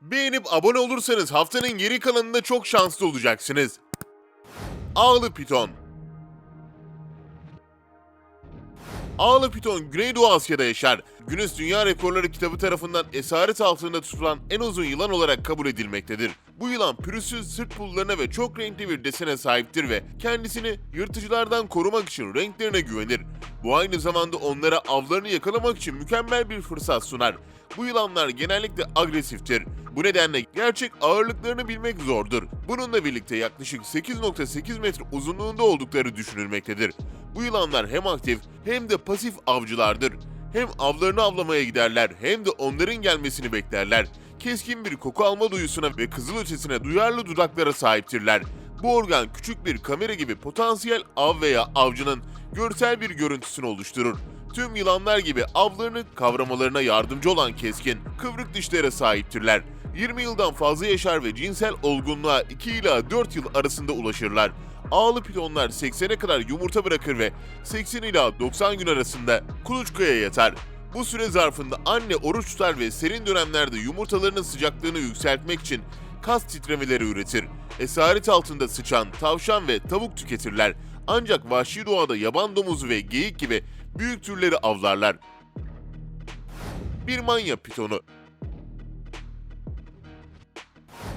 Beğenip abone olursanız haftanın geri kalanında çok şanslı olacaksınız. Ağlı Piton Ağlı Piton Güneydoğu Asya'da yaşar. Guinness Dünya Rekorları kitabı tarafından esaret altında tutulan en uzun yılan olarak kabul edilmektedir. Bu yılan pürüzsüz sırt pullarına ve çok renkli bir desene sahiptir ve kendisini yırtıcılardan korumak için renklerine güvenir. Bu aynı zamanda onlara avlarını yakalamak için mükemmel bir fırsat sunar. Bu yılanlar genellikle agresiftir. Bu nedenle gerçek ağırlıklarını bilmek zordur. Bununla birlikte yaklaşık 8.8 metre uzunluğunda oldukları düşünülmektedir. Bu yılanlar hem aktif hem de pasif avcılardır. Hem avlarını avlamaya giderler hem de onların gelmesini beklerler. Keskin bir koku alma duyusuna ve kızılötesine duyarlı dudaklara sahiptirler. Bu organ küçük bir kamera gibi potansiyel av veya avcının görsel bir görüntüsünü oluşturur. Tüm yılanlar gibi avlarını kavramalarına yardımcı olan keskin, kıvrık dişlere sahiptirler. 20 yıldan fazla yaşar ve cinsel olgunluğa 2 ila 4 yıl arasında ulaşırlar. Ağlı pitonlar 80'e kadar yumurta bırakır ve 80 ila 90 gün arasında kuluçkaya yatar. Bu süre zarfında anne oruç tutar ve serin dönemlerde yumurtalarının sıcaklığını yükseltmek için kas titremeleri üretir. Esaret altında sıçan, tavşan ve tavuk tüketirler. Ancak vahşi doğada yaban domuzu ve geyik gibi büyük türleri avlarlar. Birmanya pitonu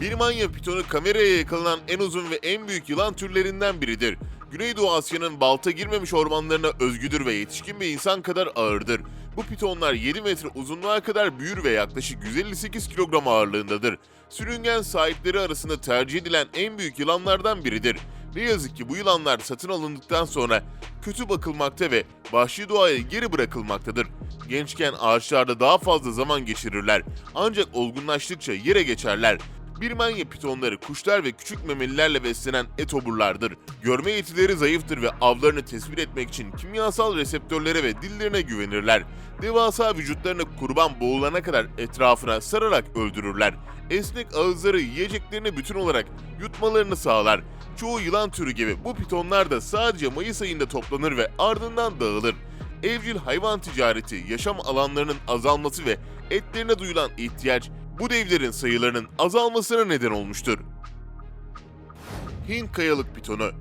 Birmanya pitonu kameraya yakalanan en uzun ve en büyük yılan türlerinden biridir. Güneydoğu Asya'nın balta girmemiş ormanlarına özgüdür ve yetişkin bir insan kadar ağırdır. Bu pitonlar 7 metre uzunluğa kadar büyür ve yaklaşık 158 kilogram ağırlığındadır. Sürüngen sahipleri arasında tercih edilen en büyük yılanlardan biridir. Ne yazık ki bu yılanlar satın alındıktan sonra kötü bakılmakta ve vahşi doğaya geri bırakılmaktadır. Gençken ağaçlarda daha fazla zaman geçirirler. Ancak olgunlaştıkça yere geçerler. Birmanya pitonları kuşlar ve küçük memelilerle beslenen etoburlardır. Görme yetileri zayıftır ve avlarını tespit etmek için kimyasal reseptörlere ve dillerine güvenirler. Devasa vücutlarını kurban boğulana kadar etrafına sararak öldürürler. Esnek ağızları yiyeceklerini bütün olarak yutmalarını sağlar. Çoğu yılan türü gibi bu pitonlar da sadece Mayıs ayında toplanır ve ardından dağılır. Evcil hayvan ticareti, yaşam alanlarının azalması ve etlerine duyulan ihtiyaç bu devlerin sayılarının azalmasına neden olmuştur. Hint kayalık pitonu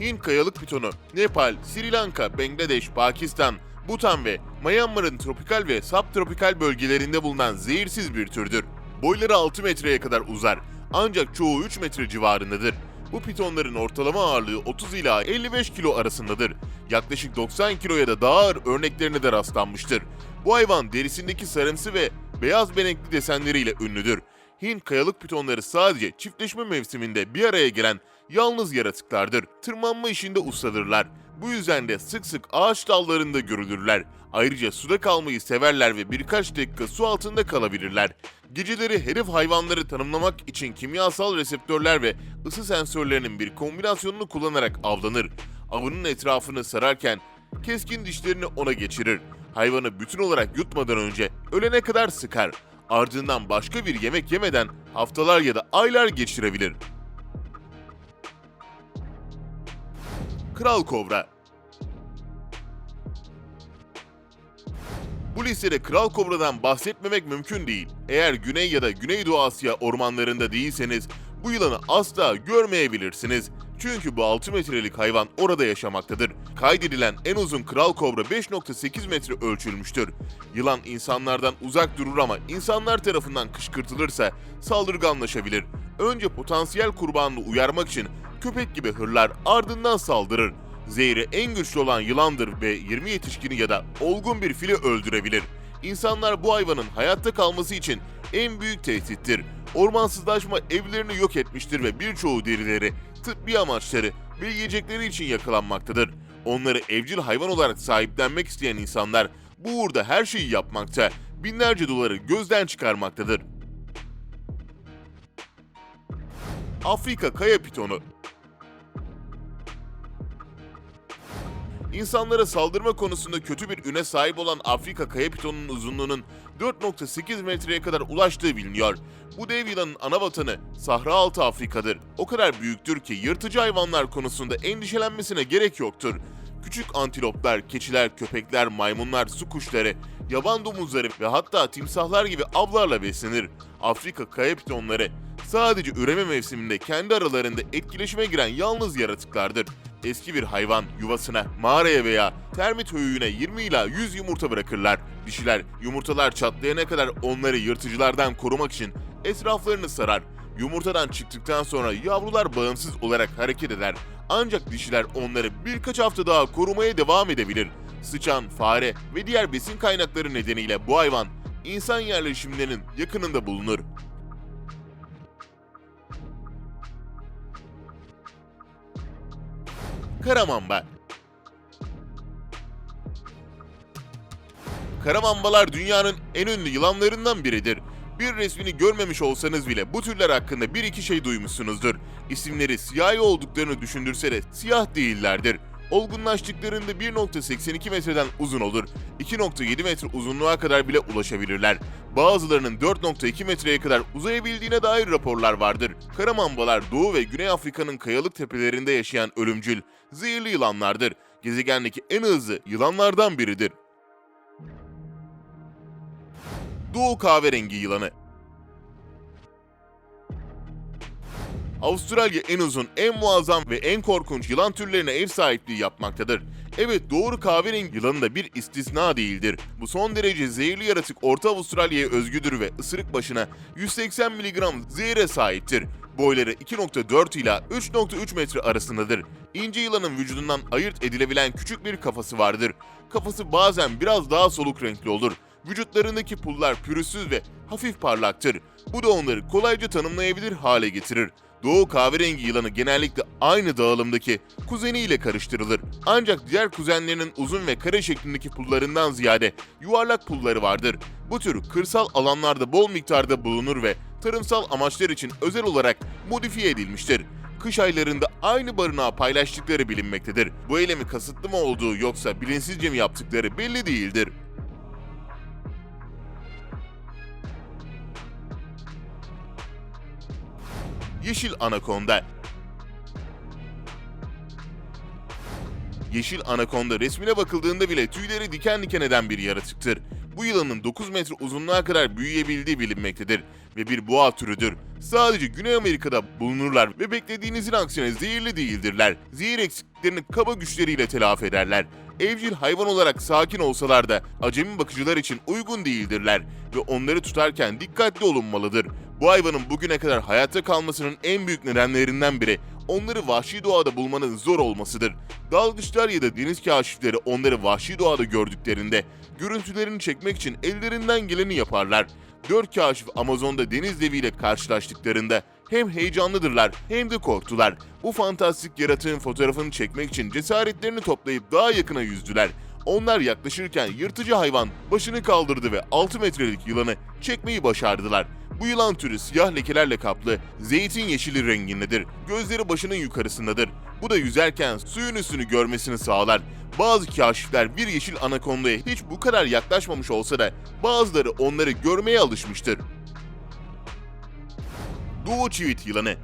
Hint kayalık pitonu, Nepal, Sri Lanka, Bangladeş, Pakistan, Bhutan ve Myanmar'ın tropikal ve subtropikal bölgelerinde bulunan zehirsiz bir türdür. Boyları 6 metreye kadar uzar ancak çoğu 3 metre civarındadır. Bu pitonların ortalama ağırlığı 30 ila 55 kilo arasındadır. Yaklaşık 90 kiloya da daha ağır örneklerine de rastlanmıştır. Bu hayvan derisindeki sarımsı ve beyaz benekli desenleriyle ünlüdür. Hint kayalık pitonları sadece çiftleşme mevsiminde bir araya gelen yalnız yaratıklardır. Tırmanma işinde ustadırlar. Bu yüzden de sık sık ağaç dallarında görülürler. Ayrıca suda kalmayı severler ve birkaç dakika su altında kalabilirler. Geceleri herif hayvanları tanımlamak için kimyasal reseptörler ve ısı sensörlerinin bir kombinasyonunu kullanarak avlanır. Avının etrafını sararken keskin dişlerini ona geçirir. Hayvanı bütün olarak yutmadan önce ölene kadar sıkar. Ardından başka bir yemek yemeden haftalar ya da aylar geçirebilir. Kral Kobra Bu listede Kral Kobra'dan bahsetmemek mümkün değil. Eğer Güney ya da Güneydoğu Asya ormanlarında değilseniz bu yılanı asla görmeyebilirsiniz. Çünkü bu 6 metrelik hayvan orada yaşamaktadır. Kaydedilen en uzun kral kobra 5.8 metre ölçülmüştür. Yılan insanlardan uzak durur ama insanlar tarafından kışkırtılırsa saldırganlaşabilir. Önce potansiyel kurbanını uyarmak için köpek gibi hırlar ardından saldırır. Zehri en güçlü olan yılandır ve 20 yetişkini ya da olgun bir fili öldürebilir. İnsanlar bu hayvanın hayatta kalması için en büyük tehdittir. Ormansızlaşma evlerini yok etmiştir ve birçoğu derileri, tıbbi amaçları ve yiyecekleri için yakalanmaktadır. Onları evcil hayvan olarak sahiplenmek isteyen insanlar bu uğurda her şeyi yapmakta, binlerce doları gözden çıkarmaktadır. Afrika kaya pitonu İnsanlara saldırma konusunda kötü bir üne sahip olan Afrika kaya pitonunun uzunluğunun 4.8 metreye kadar ulaştığı biliniyor. Bu dev yılanın ana vatanı Sahra Altı Afrika'dır. O kadar büyüktür ki yırtıcı hayvanlar konusunda endişelenmesine gerek yoktur. Küçük antiloplar, keçiler, köpekler, maymunlar, su kuşları, yaban domuzları ve hatta timsahlar gibi avlarla beslenir. Afrika kaya pitonları sadece üreme mevsiminde kendi aralarında etkileşime giren yalnız yaratıklardır. Eski bir hayvan yuvasına, mağaraya veya termit höyüğüne 20 ila 100 yumurta bırakırlar. Dişiler yumurtalar çatlayana kadar onları yırtıcılardan korumak için etraflarını sarar. Yumurtadan çıktıktan sonra yavrular bağımsız olarak hareket eder. Ancak dişiler onları birkaç hafta daha korumaya devam edebilir. Sıçan, fare ve diğer besin kaynakları nedeniyle bu hayvan insan yerleşimlerinin yakınında bulunur. Karamamba Karamambalar dünyanın en ünlü yılanlarından biridir. Bir resmini görmemiş olsanız bile bu türler hakkında bir iki şey duymuşsunuzdur. İsimleri siyahi olduklarını düşündürse de siyah değillerdir. Olgunlaştıklarında 1.82 metreden uzun olur. 2.7 metre uzunluğa kadar bile ulaşabilirler. Bazılarının 4.2 metreye kadar uzayabildiğine dair raporlar vardır. Karamambalar Doğu ve Güney Afrika'nın kayalık tepelerinde yaşayan ölümcül, zehirli yılanlardır. Gezegendeki en hızlı yılanlardan biridir. Doğu kahverengi yılanı. Avustralya en uzun, en muazzam ve en korkunç yılan türlerine ev sahipliği yapmaktadır. Evet doğru kahverengi yılanı da bir istisna değildir. Bu son derece zehirli yaratık Orta Avustralya'ya özgüdür ve ısırık başına 180 mg zehire sahiptir. Boyları 2.4 ila 3.3 metre arasındadır. İnce yılanın vücudundan ayırt edilebilen küçük bir kafası vardır. Kafası bazen biraz daha soluk renkli olur. Vücutlarındaki pullar pürüzsüz ve hafif parlaktır. Bu da onları kolayca tanımlayabilir hale getirir. Doğu kahverengi yılanı genellikle aynı dağılımdaki kuzeniyle karıştırılır. Ancak diğer kuzenlerinin uzun ve kare şeklindeki pullarından ziyade yuvarlak pulları vardır. Bu tür kırsal alanlarda bol miktarda bulunur ve tarımsal amaçlar için özel olarak modifiye edilmiştir. Kış aylarında aynı barınağı paylaştıkları bilinmektedir. Bu eylemi kasıtlı mı olduğu yoksa bilinçsizce mi yaptıkları belli değildir. Yeşil anakonda. Yeşil anakonda resmine bakıldığında bile tüyleri diken diken eden bir yaratıktır. Bu yılanın 9 metre uzunluğa kadar büyüyebildiği bilinmektedir ve bir boğa türüdür. Sadece Güney Amerika'da bulunurlar ve beklediğinizin aksine zehirli değildirler. Zehir eksikliklerini kaba güçleriyle telafi ederler. Evcil hayvan olarak sakin olsalar da acemi bakıcılar için uygun değildirler ve onları tutarken dikkatli olunmalıdır. Bu hayvanın bugüne kadar hayatta kalmasının en büyük nedenlerinden biri onları vahşi doğada bulmanın zor olmasıdır. Dalgıçlar ya da deniz kaşifleri onları vahşi doğada gördüklerinde görüntülerini çekmek için ellerinden geleni yaparlar. Dört kaşif Amazon'da deniz deviyle karşılaştıklarında hem heyecanlıdırlar hem de korktular. Bu fantastik yaratığın fotoğrafını çekmek için cesaretlerini toplayıp daha yakına yüzdüler. Onlar yaklaşırken yırtıcı hayvan başını kaldırdı ve 6 metrelik yılanı çekmeyi başardılar. Bu yılan türü siyah lekelerle kaplı, zeytin yeşili rengindedir. Gözleri başının yukarısındadır. Bu da yüzerken suyun üstünü görmesini sağlar. Bazı kaşifler bir yeşil anakondaya hiç bu kadar yaklaşmamış olsa da bazıları onları görmeye alışmıştır. Doğu çivit yılanı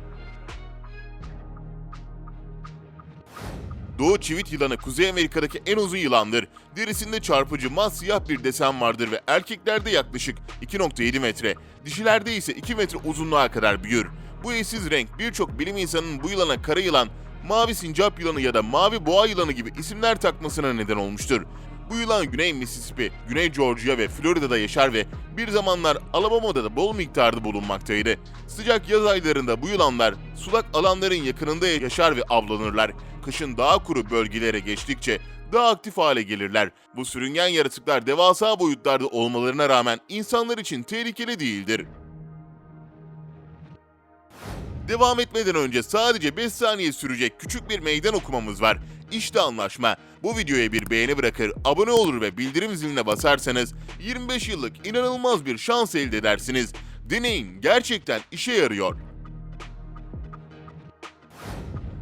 Doğu çivit yılanı Kuzey Amerika'daki en uzun yılandır. Derisinde çarpıcı siyah bir desen vardır ve erkeklerde yaklaşık 2.7 metre, dişilerde ise 2 metre uzunluğa kadar büyür. Bu eşsiz renk birçok bilim insanının bu yılana kara yılan, mavi sincap yılanı ya da mavi boğa yılanı gibi isimler takmasına neden olmuştur. Bu yılan Güney Mississippi, Güney Georgia ve Florida'da yaşar ve bir zamanlar Alabama'da da bol miktarda bulunmaktaydı. Sıcak yaz aylarında bu yılanlar sulak alanların yakınında yaşar ve avlanırlar. Kışın daha kuru bölgelere geçtikçe daha aktif hale gelirler. Bu sürüngen yaratıklar devasa boyutlarda olmalarına rağmen insanlar için tehlikeli değildir. Devam etmeden önce sadece 5 saniye sürecek küçük bir meydan okumamız var. İşte anlaşma. Bu videoya bir beğeni bırakır, abone olur ve bildirim ziline basarsanız 25 yıllık inanılmaz bir şans elde edersiniz. Deneyin, gerçekten işe yarıyor.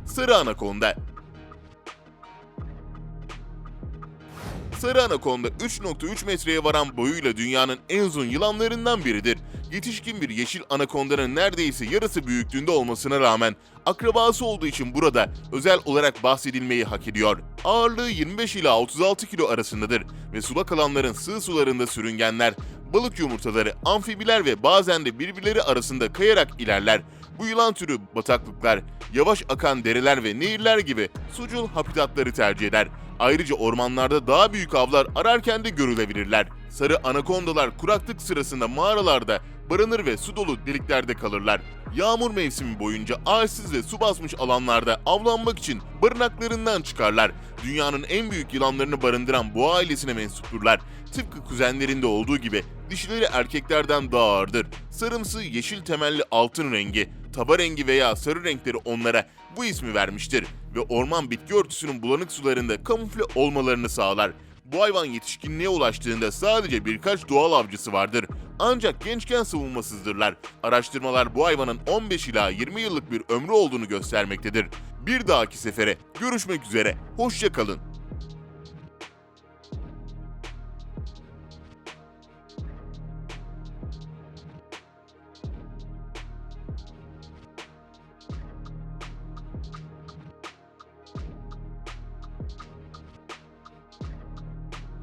Sarı anakonda Sarı anakonda 3.3 metreye varan boyuyla dünyanın en uzun yılanlarından biridir. Yetişkin bir yeşil anakondanın neredeyse yarısı büyüklüğünde olmasına rağmen akrabası olduğu için burada özel olarak bahsedilmeyi hak ediyor. Ağırlığı 25 ila 36 kilo arasındadır ve sulak alanların sığ sularında sürüngenler, balık yumurtaları, amfibiler ve bazen de birbirleri arasında kayarak ilerler. Bu yılan türü bataklıklar, yavaş akan dereler ve nehirler gibi sucul habitatları tercih eder. Ayrıca ormanlarda daha büyük avlar ararken de görülebilirler. Sarı anakondalar kuraklık sırasında mağaralarda barınır ve su dolu deliklerde kalırlar. Yağmur mevsimi boyunca ağaçsız ve su basmış alanlarda avlanmak için barınaklarından çıkarlar. Dünyanın en büyük yılanlarını barındıran bu ailesine mensupturlar. Tıpkı kuzenlerinde olduğu gibi dişileri erkeklerden daha ağırdır. Sarımsı yeşil temelli altın rengi, taba rengi veya sarı renkleri onlara bu ismi vermiştir ve orman bitki örtüsünün bulanık sularında kamufle olmalarını sağlar. Bu hayvan yetişkinliğe ulaştığında sadece birkaç doğal avcısı vardır. Ancak gençken savunmasızdırlar. Araştırmalar bu hayvanın 15 ila 20 yıllık bir ömrü olduğunu göstermektedir. Bir dahaki sefere görüşmek üzere, hoşça kalın.